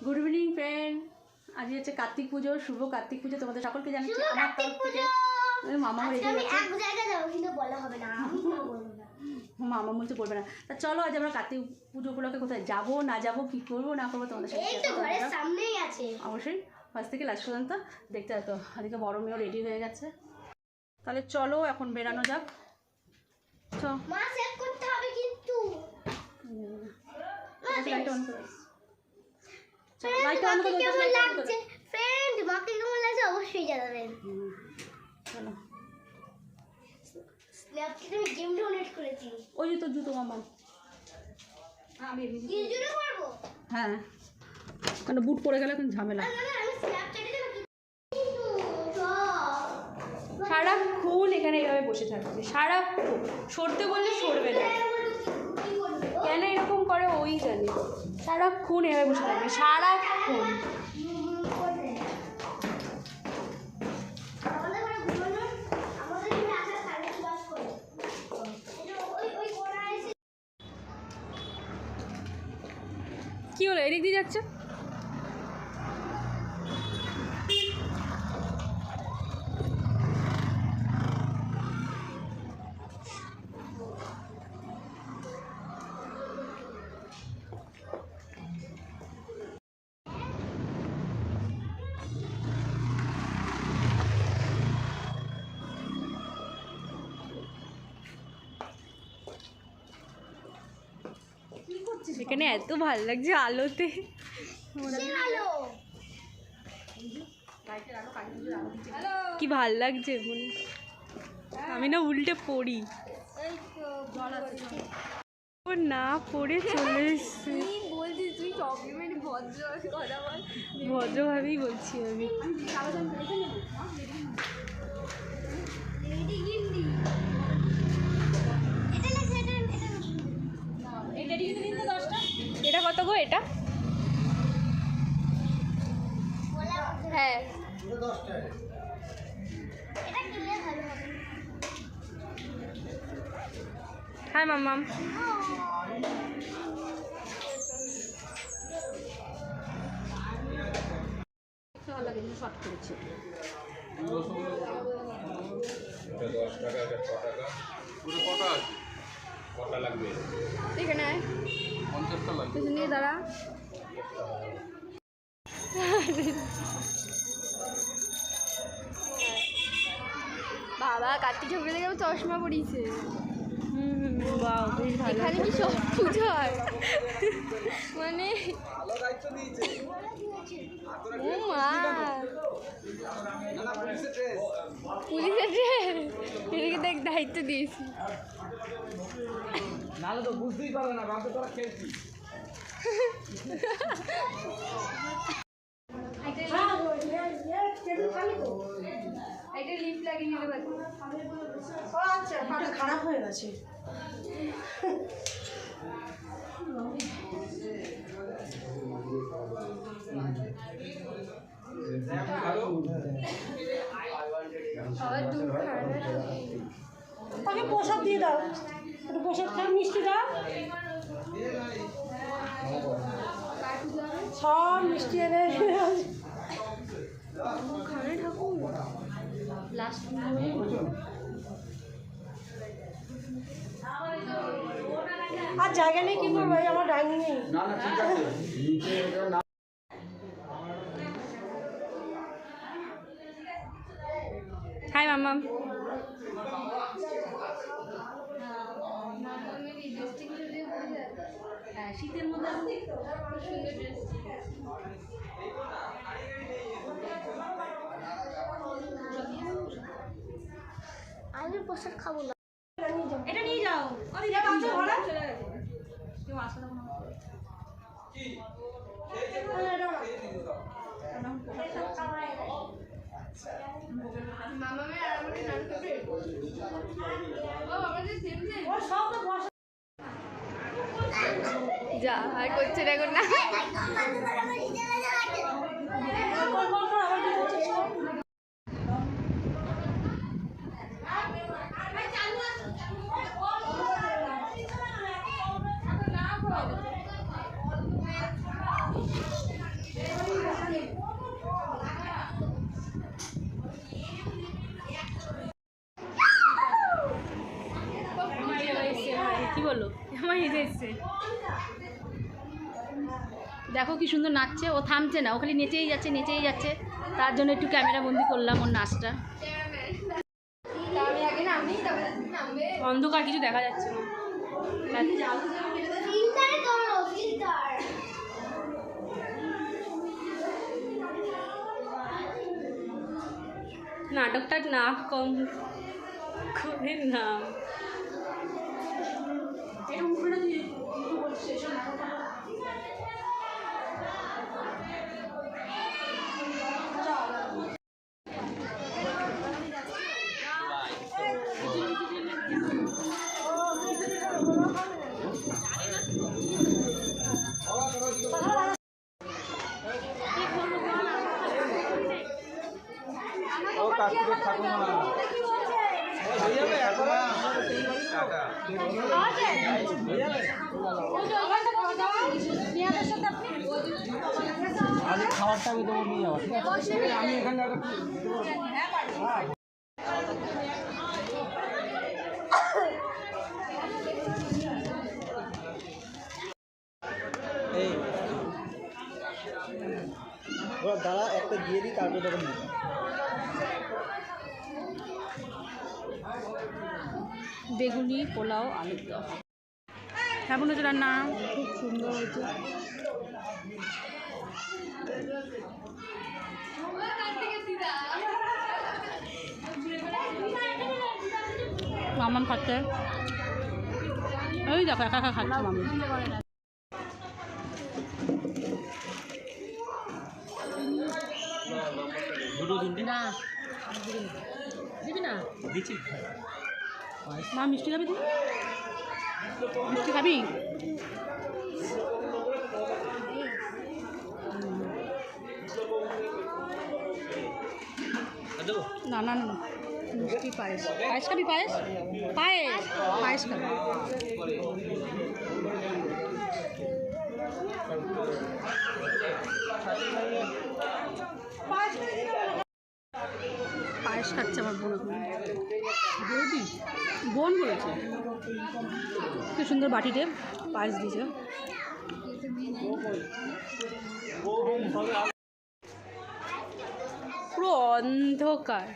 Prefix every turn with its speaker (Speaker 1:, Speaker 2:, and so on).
Speaker 1: Good evening friend আজ হচ্ছে কার্তিক পুজো শুভ কার্তিক পুজো তোমাদের সকলকে জানাচ্ছি আমার তরফ থেকে মামা মামা বলছে বলবে না তা চলো আজ আমরা কার্তিক পুজো উপলক্ষে কোথায় যাব না যাব কি করব না করব তোমাদের সাথে
Speaker 2: এই তো ঘরের সামনেই আছে
Speaker 1: অবশ্যই ফার্স্ট থেকে লাস্ট পর্যন্ত দেখতে থাকো আজকে বড় মেয়েও রেডি হয়ে গেছে তাহলে চলো এখন বেরানো যাক চ
Speaker 2: মা সেভ করতে হবে কিন্তু
Speaker 1: উম,
Speaker 2: মা,
Speaker 1: লাইটটা অন করে চলো,
Speaker 2: ফ্রেন্ড
Speaker 1: অন করে
Speaker 2: কেমন
Speaker 1: লাইটটা অন করে
Speaker 2: লাগছে ফ্রেন্ড মাকে কেমন লাগছে অবশ্যই জানাবেন
Speaker 1: চলো
Speaker 2: স্ন্যাপচ্যাটে আমি গেম ডাউনলোড করেছি
Speaker 1: ওই যে তোর জুতো মামা আমি এমনি-
Speaker 2: করব
Speaker 1: হ্যাঁ কেন বুট পরে গেলে ঝামেলা।
Speaker 2: কিন্তু সব
Speaker 1: সারাক্ষণ এখানে এইভাবে বসে থাকবে। সারাক্ষণ। সরতে বললে সরবে না। কেন এরকম করে, ওই জানে। সারাক্ষণ এভাবে বসে থাকবে সারাক্ষণ কি হলো? এদিক দিয়ে যাচ্ছে? এখানে এত ভালো লাগছে আলোতে। কি ভালো লাগছে আমি না উল্টে পড়ি। ও না পড়ে চলে এসছে। ভদ্রভাবেই বলছি আমি।
Speaker 2: লেডি গিন্ডি এটা লেখা। এটা এটা
Speaker 1: কত গো এটা?
Speaker 2: হ্যাঁ।
Speaker 1: হ্যাঁ মাম্মাম লাগে শর্ট করেছি
Speaker 3: দশ টাকা এটা ছ টাকা পুরো কটা আছে? কটা লাগবে?
Speaker 1: এখানে
Speaker 3: পঞ্চাশটা লাগবে।
Speaker 1: নিয়ে দাঁড়া।
Speaker 2: বাবা কার্তিক ঠাকুরের দেখে চশমা
Speaker 1: ভালো।
Speaker 2: এখানে কি সব পুজো হয়? মানে পুলিশের ড্রেস এদিকে দেখ দায়িত্ব দিয়েছি।
Speaker 4: নাহলে তো বুঝতেই পারবে না ভাবতে তোরা খেলছি
Speaker 2: একটা লিপ লাগিয়ে নিতে পারি
Speaker 1: খারাপ হয়ে গেছে। তাকে প্রসাদ দিয়ে দাও। একটু প্রসাদ খায় মিষ্টি দাও। সব মিষ্টি এনে
Speaker 2: খানে ঠাকুর লাস্ট
Speaker 1: আর জায়গা নেই কি করব এই আমার ডাইনিং নেই।
Speaker 4: না না না
Speaker 1: শীতের মধ্যে
Speaker 2: আমি প্রসাদ খাব না।
Speaker 1: এটা নিয়ে যাও। চলে গেছে। কেউ আসে না
Speaker 2: মামা মেয়ে আর আমাকে নান ও আমাদের সেম সেম
Speaker 1: ও সব তো বসে
Speaker 2: যা আর করছে না এখন না।
Speaker 1: কি বলো আমার এই দেখো কি সুন্দর নাচছে, ও থামছে না, ও খালি নেচেই যাচ্ছে নেচেই যাচ্ছে। তার জন্য একটু ক্যামেরা বন্দি করলাম ওর নাচটা। অন্ধকার কিছু দেখা যাচ্ছে না। নাটকটার নাম কম করে নাম
Speaker 4: ও কার্তিকের ঠাকুমা হয়ে যাবে এখন খাবারটা আমি তোমার নিয়ে যাব ঠিক আছে? আমি এখানে দাঁড়া একটা দিয়ে দিই তারপরে তখন
Speaker 1: বেগুনি পোলাও আলুর দম কেমন হচ্ছে রান্না খুব সুন্দর হয়েছে। মামাম খাচ্ছে। ওই দেখো একা একা খাচ্ছে মামি না? দিবি না?
Speaker 4: দিচ্ছি।
Speaker 1: মা, মিষ্টি খাবি তুই? মিষ্টি খাবি? না না না। মিষ্টি পায়েস। পায়েস খাবি, পায়েস? পায়েস। পায়েস খাবি। পায়েস খাচ্ছে আমার বোন বৌদি? বোন বলেছে। কি সুন্দর বাটিতে পায়েস দিয়েছে। পুরো অন্ধকার।